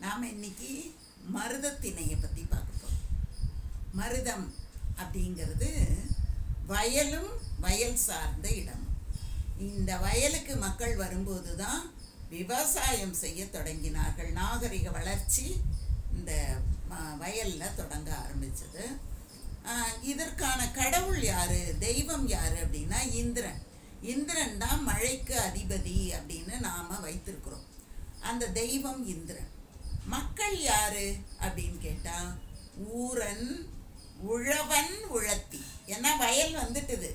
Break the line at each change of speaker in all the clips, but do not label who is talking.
நாம் இன்னைக்கு மருதத்திணையை பற்றி பார்க்க போகிறோம் மருதம் அப்படிங்கிறது வயலும் வயல் சார்ந்த இடம். இந்த வயலுக்கு மக்கள் வரும்போது தான் விவசாயம் செய்ய தொடங்கினார்கள். நாகரிக வளர்ச்சி இந்த ம- தொடங்க ஆரம்பித்தது இதற்கான கடவுள் யார்? தெய்வம் யார் அப்படின்னா இந்திரன். இந்திரன் தான் மழைக்கு அதிபதி அப்படின்னு நாம் வைத்திருக்கிறோம். அந்த தெய்வம் இந்திரன். மக்கள் யாரு அப்படின்னு கேட்டா ஊரன் உழவன் உழத்தி. ஏன்னா வயல் வந்துட்டுது.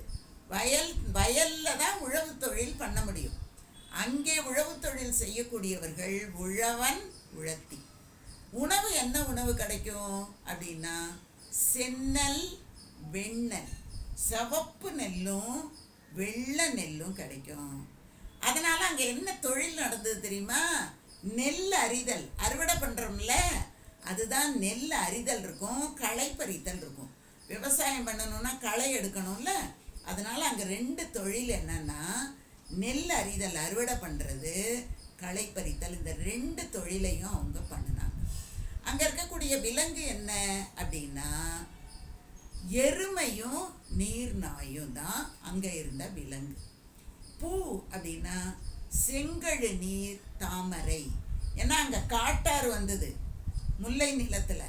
வயல் வயல்ல தான் உழவு தொழில் பண்ண முடியும். அங்கே உழவு தொழில் செய்யக்கூடியவர்கள் உழவன் உழத்தி. உணவு என்ன உணவு கிடைக்கும் அப்படின்னா செந்நெல் வெண்ணெல் சிவப்பு நெல்லும் வெள்ளை நெல்லும் கிடைக்கும். அதனால் அங்கே என்ன தொழில் நடந்தது தெரியுமா? நெல் அறிதல் அறுவடை பண்ணுறோம்ல அதுதான் நெல் அரிதல் இருக்கும் களை பறித்தல் இருக்கும். விவசாயம் பண்ணணும்னா களை எடுக்கணும்ல அதனால் அங்கே ரெண்டு தொழில் என்னன்னா நெல் அறிதல் அறுவடை பண்ணுறது களை பறித்தல் இந்த ரெண்டு தொழிலையும் அவங்க பண்ணினாங்க. அங்கே இருக்கக்கூடிய விலங்கு என்ன அப்படின்னா எருமையும் நீர் நாயும் தான் அங்கே இருந்த விலங்கு. பூ அப்படின்னா செங்கழு நீர் தாமரை. ஏன்னா அங்கே காட்டாறு வந்தது. முல்லை நிலத்தில்.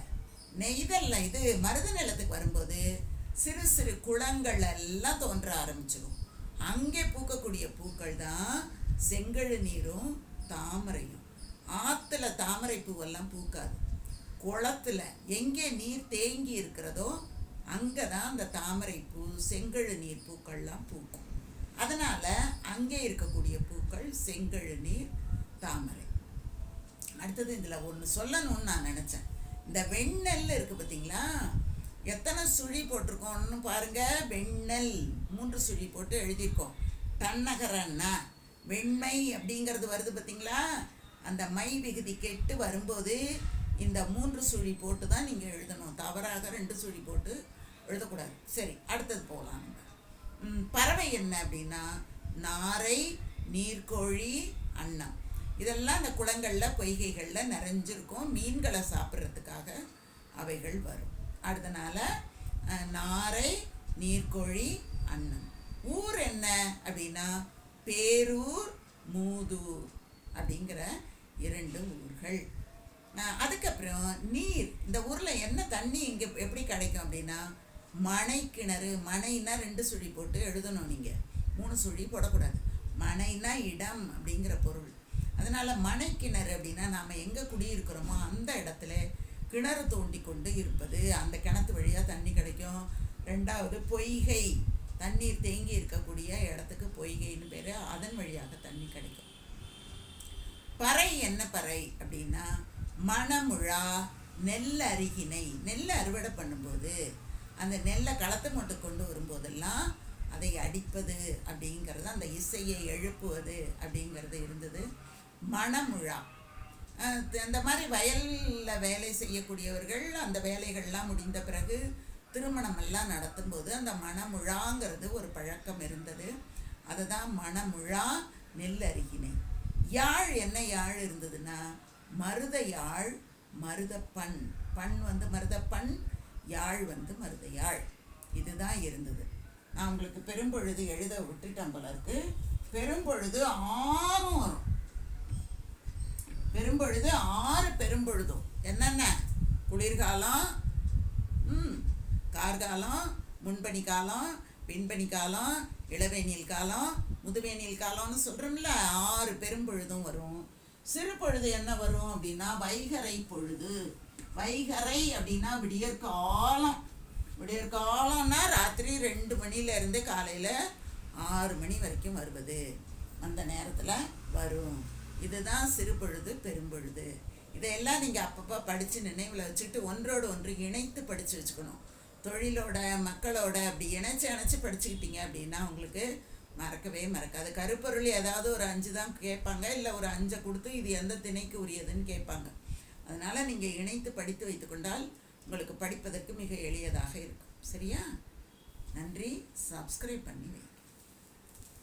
நெய்தல்ல இது மருத நிலத்துக்கு வரும்போது சிறு சிறு குளங்கள் எல்லாம் தோன்ற ஆரம்பிச்சிடும். அங்கே பூக்கக்கூடிய பூக்கள் தான் செங்கழு நீரும் தாமரையும். ஆற்றுல தாமரை பூவெல்லாம் பூக்காது. குளத்துல எங்கே நீர் தேங்கி இருக்கிறதோ அங்கே தான் அந்த தாமரை பூ செங்கழு நீர் பூக்கள்லாம் பூக்கும். அதனால் அங்கே இருக்கக்கூடிய பூக்கள் செங்கழு நீர் தாமரை. அடுத்தது இதில் ஒன்று சொல்லணும்னு நான் நினச்சேன். இந்த வெண்ணெல் இருக்குது பார்த்தீங்களா எத்தனை சுழி போட்டிருக்கோம்னு பாருங்கள் வெண்ணெல். மூன்று சுழி போட்டு எழுதியிருக்கோம். தன்னகரன்னா வெண்மை அப்படிங்கிறது வருது பார்த்தீங்களா அந்த மை விகுதி கெட்டு வரும்போது இந்த மூன்று சுழி போட்டு தான் நீங்கள் எழுதணும். தவறாக ரெண்டு சுழி போட்டு எழுதக்கூடாது. சரி அடுத்தது போகலாம் நம்ம. பறவை என்ன அப்படின்னா நாரை நீர்க்கோழி அன்னம். இதெல்லாம் அந்த குளங்களில் பொய்கைகளில் நிறைஞ்சிருக்கும். மீன்களை சாப்பிட்றதுக்காக அவைகள் வரும். அதனால் நாரை நீர்க்கோழி அன்னம். ஊர் என்ன அப்படின்னா பேரூர் மூதூர் அப்படிங்கிற இரண்டு ஊர்கள். அதுக்கப்புறம் நீர். இந்த ஊரில் என்ன தண்ணி இங்கே எப்படி கிடைக்கும் அப்படின்னா மனை கிணறு மனைனா ரெண்டு சுழி போட்டு எழுதணும் நீங்கள் மூணு சுழி போடக்கூடாது. மனைனா இடம் அப்படிங்கிற பொருள். அதனால் மனை கிணறு அப்படின்னா நாம் எங்கே குடியிருக்கிறோமோ அந்த இடத்துல கிணறு தோண்டி கொண்டு இருப்பது. அந்த கிணத்து வழியாக தண்ணி கிடைக்கும். ரெண்டாவது பொய்கை. தண்ணீர் தேங்கி இருக்கக்கூடிய இடத்துக்கு பொய்கைன்னு பேர். அதன் வழியாக தண்ணி கிடைக்கும். பறை என்ன பறை அப்படின்னா மணமுழா நெல் அருகினை. நெல் அறுவடை பண்ணும்போது அந்த நெல்லை களத்தை மட்டும் கொண்டு வரும்போதெல்லாம் அதை அடிப்பது அப்படிங்கிறது அந்த இசையை எழுப்புவது அப்படிங்கிறது இருந்தது. மணமுழா. அந்த மாதிரி வயலில் வேலை செய்யக்கூடியவர்கள் அந்த வேலைகள்லாம் முடிந்த பிறகு திருமணமெல்லாம் நடத்தும்போது அந்த மணமுழாங்கிறது ஒரு பழக்கம் இருந்தது. அதுதான் மணமுழா நெல் அருகினை யாழ் என்ன யாழ் இருந்ததுன்னா மருத யாழ் மருத பண் வந்து மருதப்பண் யாழ் வந்து மருத யாழ் இதுதான் இருந்தது. நான் உங்களுக்கு பெரும்பொழுது எழுத விட்டுட்டேன் போல இருக்கு. பெரும்பொழுது ஆறும் வரும். பெரும்பொழுது ஆறு பெரும்பொழுதும். என்னென்ன? குளிர்காலம் ம் கார்காலம் முன்பணி காலம் பின்பணி காலம் இளவேனில் காலம் முதுவேனில் காலம்னு சொல்கிறோம்ல ஆறு பெரும்பொழுதும் வரும். சிறு பொழுது என்ன வரும் அப்படின்னா வைகரை பொழுது. வைகறை அப்படின்னா விடியற் காலம் விடியற் காலம்னா ராத்திரி ரெண்டு மணில இருந்து காலையில் ஆறு மணி வரைக்கும் வருவது. அந்த நேரத்தில் வரும். இதுதான் சிறுபொழுது பெரும்பொழுது. இதையெல்லாம் நீங்கள் அப்பப்போ படித்து நினைவில் வச்சுக்கிட்டு ஒன்றோடு ஒன்று இணைத்து படித்து வச்சுக்கணும். தொழிலோட மக்களோட அப்படி இணைச்சி இணைச்சி படிச்சுக்கிட்டீங்க அப்படின்னா உங்களுக்கு மறக்கவே மறக்காது. கருப்பொருள் ஏதாவது ஒரு அஞ்சு தான் கேட்பாங்க. இல்லை ஒரு அஞ்சை கொடுத்து இது எந்த திணைக்கு உரியதுன்னு கேட்பாங்க. அதனால் நீங்கள் இணைத்து படித்து வைத்துக்கொண்டால் உங்களுக்கு படிப்பதற்கு மிக எளியதாக இருக்கும். சரியா? நன்றி. சப்ஸ்கிரைப் பண்ணி வைங்க.